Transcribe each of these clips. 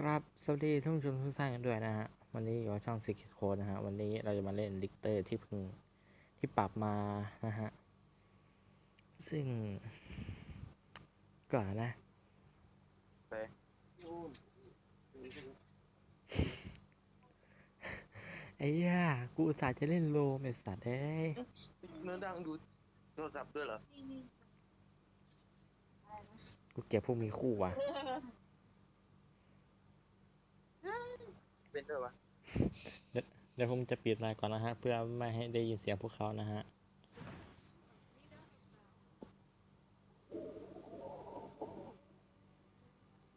ครับสวัสดีท่านผู้ชมทุกท่านกันด้วยนะฮะ วันนี้อยู่กับช่อง Secret Code นะฮะ วันนี้เราจะมาเล่นลิกเตอร์ที่เพิ่งที่ปรับมานะฮะ ซึ่งก่อนนะไปไอ้ย่ากูอุตส่าห์จะเล่นโลมไอ้สัตว์เอ้ยเนื้อดังดูโทรศัพท์ด้วยเหรอ กูเก็บพวกมีคู่ว่ะ เป็นด้วยวะเดี๋ยวผมจะปิดไมค์ก่อนนะฮะ เพื่อไม่ให้ได้ยินเสียงพวกเขานะฮะ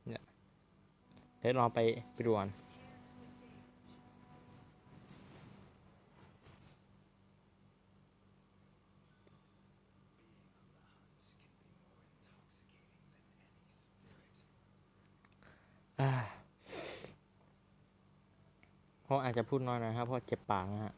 เนี่ยเดี๋ยวลองไปไปดูก่อนอ่า อาจจะพูดน้อยหนะครับเพราะเจ็บปากนะฮะ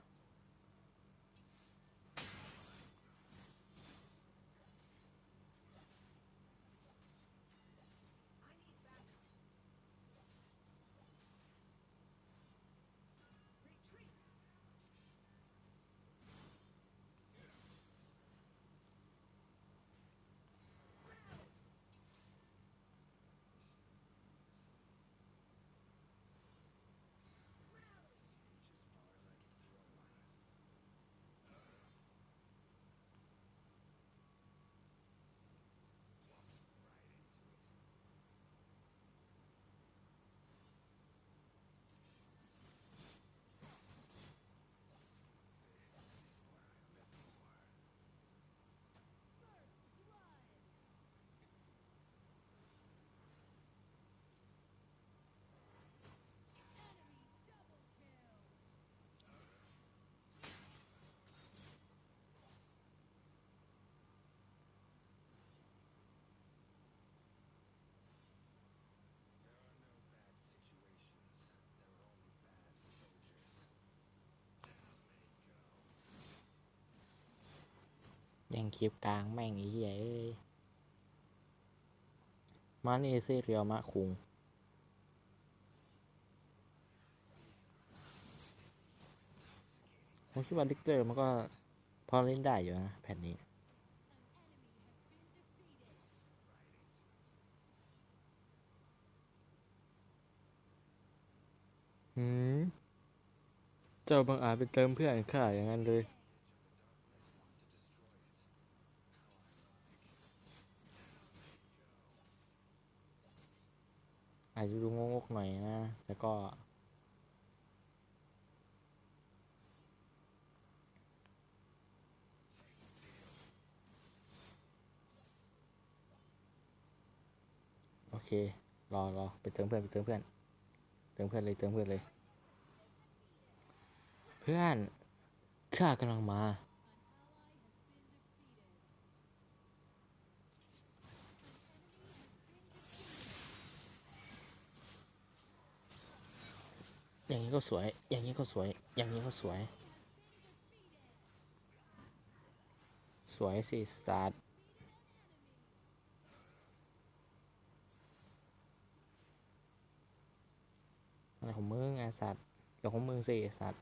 ยังคลิปกลางแม่งไอ้เหี้ยมานี่เซเรียวมะคุงผมคิดว่าลิกเตอร์มันก็พอเล่นได้อยู่นะแผ่นนี้เจ้าบังอาจไปเติมเพื่อนข้าอย่างนั้นเลย อาจจะดูงงๆหน่อยนะ แต่ก็ โอเค รอรอไปเติมเพื่อนไปเติมเพื่อน เติมเพื่อนเลยเติมเพื่อนเลย เพื่อนข้ากำลังมา อย่างนี้ก็สวย อย่างนี้ก็สวย อย่างนี้ก็สวย สวยสิสัตว์อะไรของมึงไอสัตว์เดี๋ยวของมึงสิสัตว์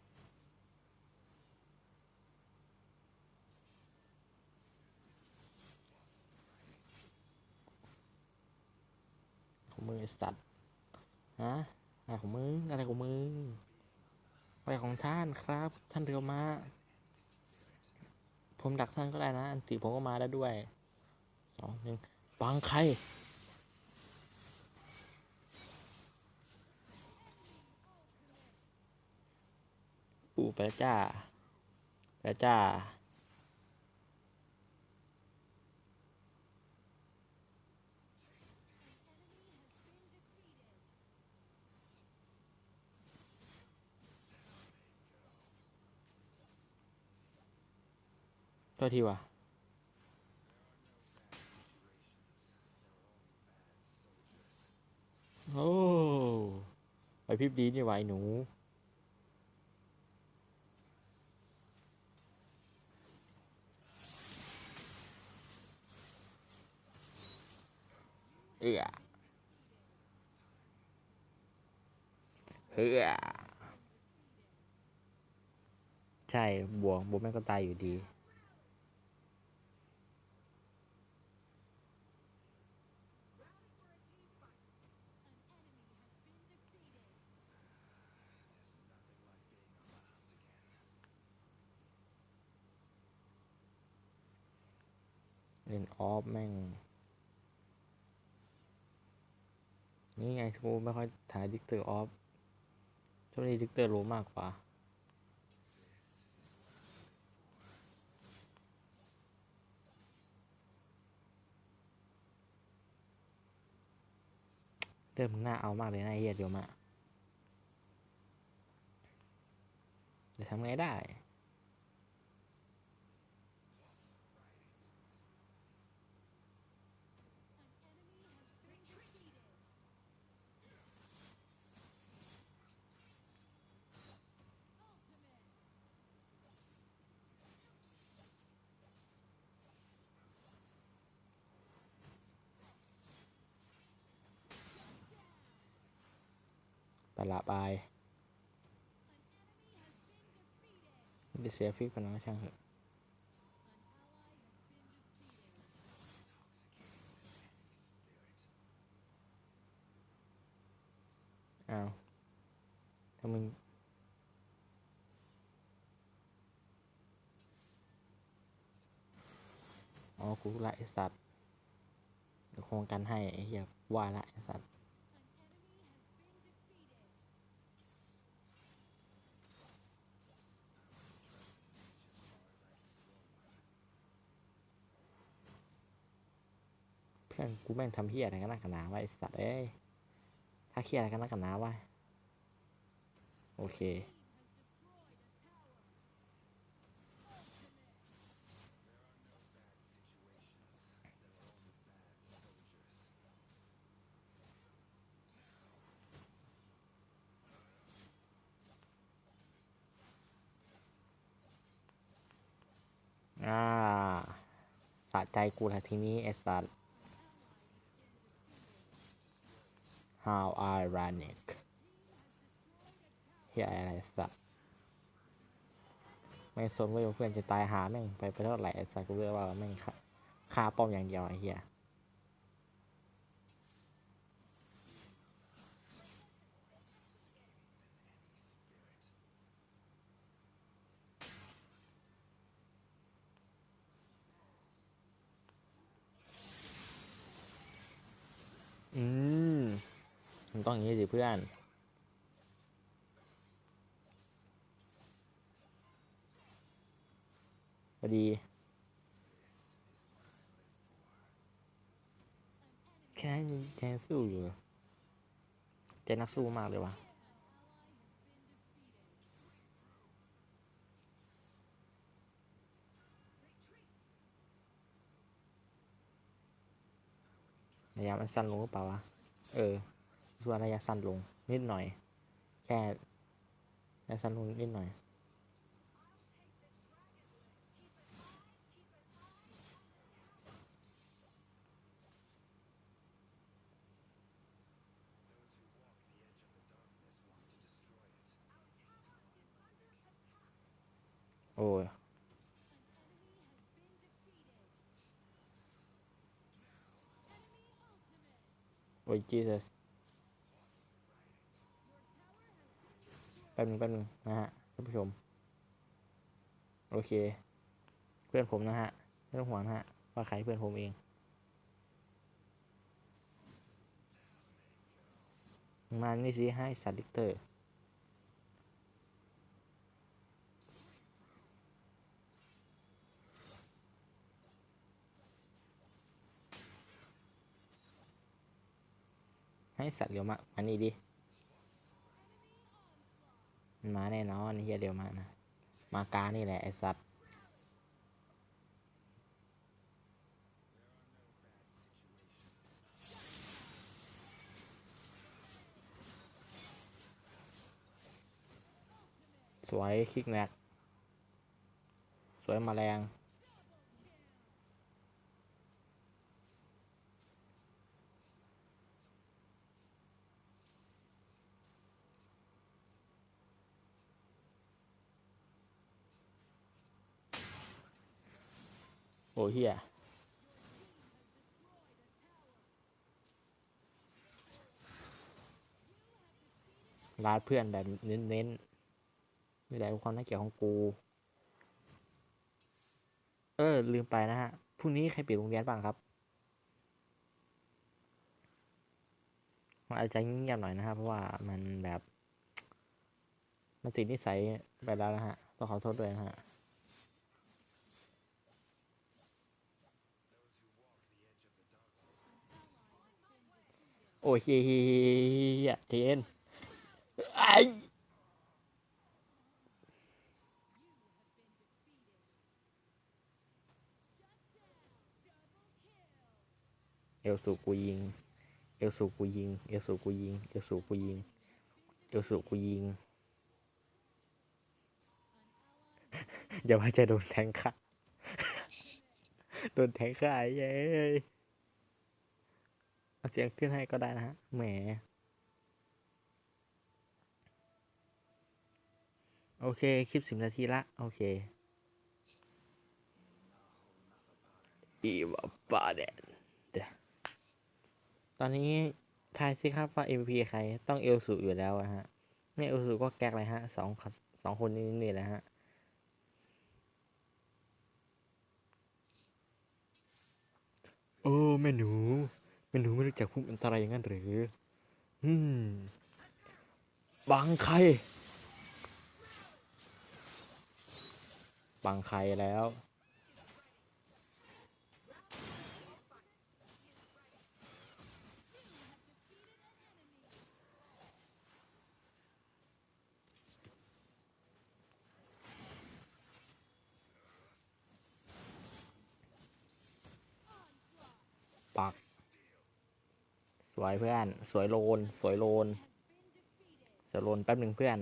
ของมึงไอสัตว์ฮะ อะไรของมึงอะไรของมึงอะไรของท่านครับ ท่านเรียวมาผมดักท่านก็ได้นะ อันติผมก็มาได้ด้วยสองหนึ่งปังใครปู่ไปแล้วจ้าไปแล้วจ้า ทษทีว่ะโอ้ไปพิบดีนี่หวหนูเอือเฮ้อใช่บวกบวกแม่ก็ตายอยู่ดี เล่นออฟแม่ง นี่ไงทูไม่ค่อยถ่ายดิกเตอร์ออฟช่วงนี้ดิกเตอร์รู้มากกว่าเริ่มงน่าเอามากเลยนะเฮียเดี๋ยวมาจะทำไงได้ ละบายจะเสียฟิกพนังช่างเถอะอ้าวถ้ามึงอ๋อกูละไอสัตว์เดี๋ยวคงกันให้ไอ้เหี้ยว่าละไอสัตว์ พื่อนกูแม่งทำเฮียอะไรกันนักกันหนาวะไอสัตว์เอ้ยถ้าเฮียอะไรกันนักกันหนาวะโอเคอ่าสะใจกูละทีนี้ไอสัตว์ how ironic เฮียอะไรสักไม่สนว่าเพื่อนจะตายหาแม่งไปไปเท่าไหร่ไอ้สักกูเรียกว่าแม่งค่าฆ่าป้อมอย่างเดียวไอ้เฮียอืมมัน ต้องอย่างนี้สิเพื่อน พอดี แค่นั้นใจสู้อยู่เหรอใจนักสู้มากเลยวะระยะมันสั้นลงหรือเปล่าวะ เออ ส่วนระยะสั้นลงนิดหน่อย แค่ระยะสั้นลงนิดหน่อยโอ้ยโอ้ยจี แป๊บนึงแป๊บนึงนะฮะท่านผู้ชม โอเค เพื่อนผมนะฮะไม่ต้องห่วงนะฮะว่าใครเพื่อนผมเองมานี่สิให้สัตว์ดิกเตอร์ให้สัตว์เดี๋ยวมามานี่ดิ มันมาแน่นอนเฮียเดี๋ยวมานะ มากานี่แหละไอสัตว์ สวยคิกแม็ก สวยแมาแรง โอ้เฮียลาดเพื่อนแบบเน้นๆนี่แหละความน่าเกลียดของกู เออ ลืมไปนะฮะ พรุ่งนี้ใครปิดโรงเรียนบ้างครับ มันอาจจะเงียบๆหน่อยนะครับ เพราะว่ามันแบบ มันติดนิสัยไปแล้วนะฮะ ต้องขอโทษด้วยนะฮะ โอ้ยเฮียเจนไอเอลสูกูยิง เอลสูกูยิง เอลสูกูยิง เอลสูกูยิง เอลสูกูยิงอย่าว่าจะโดนแทงค่ะ โดนแทงค่ะเย้ เอาเสียงขึ้นให้ก็ได้นะฮะ แหม โอเค คลิปสิบนาทีละ โอเคอีวาปาเดนเดตอนนี้ทายสิครับว่า MVP ใคร ต้องเอลสูอยู่แล้วอะฮะ ไม่เอลสูก็แก๊กเลยฮะสองสองคนนี้นี่แหละฮะโอ้แม่หนู ไม่รู้ไม่รู้จักพุ่มอันตรายอย่างนั้นหรืออืมบางใคร บางใครแล้ว วยเพื่อน สวยโลน สวยโลนสวยโลนแป๊บหนึ่งเพื่อน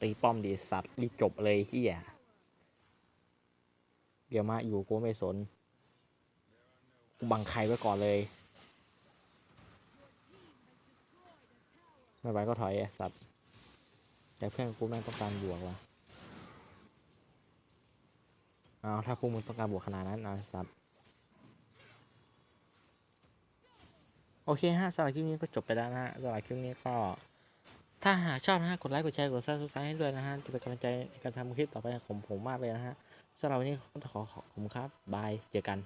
ตีป้อมดีสัตว์รีบจบเลยเฮียเดี๋ยวมาอยู่กูไม่สนกูบังใครไว้ก่อนเลย ไม่ไหวก็ถอยสัตว์แต่เพื่อนกูแม่งต้องการบวกว่ะ เอาถ้าพวกมึงต้องการบวกขนาดนั้นเอาสัตว์โอเคฮะสำหรับคลิปนี้ก็จบไปแล้วนะฮะสำหรับคลิปนี้ก็ ถ้าหากชอบนะฮะกดไลค์กดแชร์กดซับสไครต์ให้ด้วยนะฮะจะเป็นกำลังใจในการทำคลิปต่อไปของผมมากเลยนะฮะสำหรับวันนี้ก็ต้องขอขอบคุณครับบายเจอกัน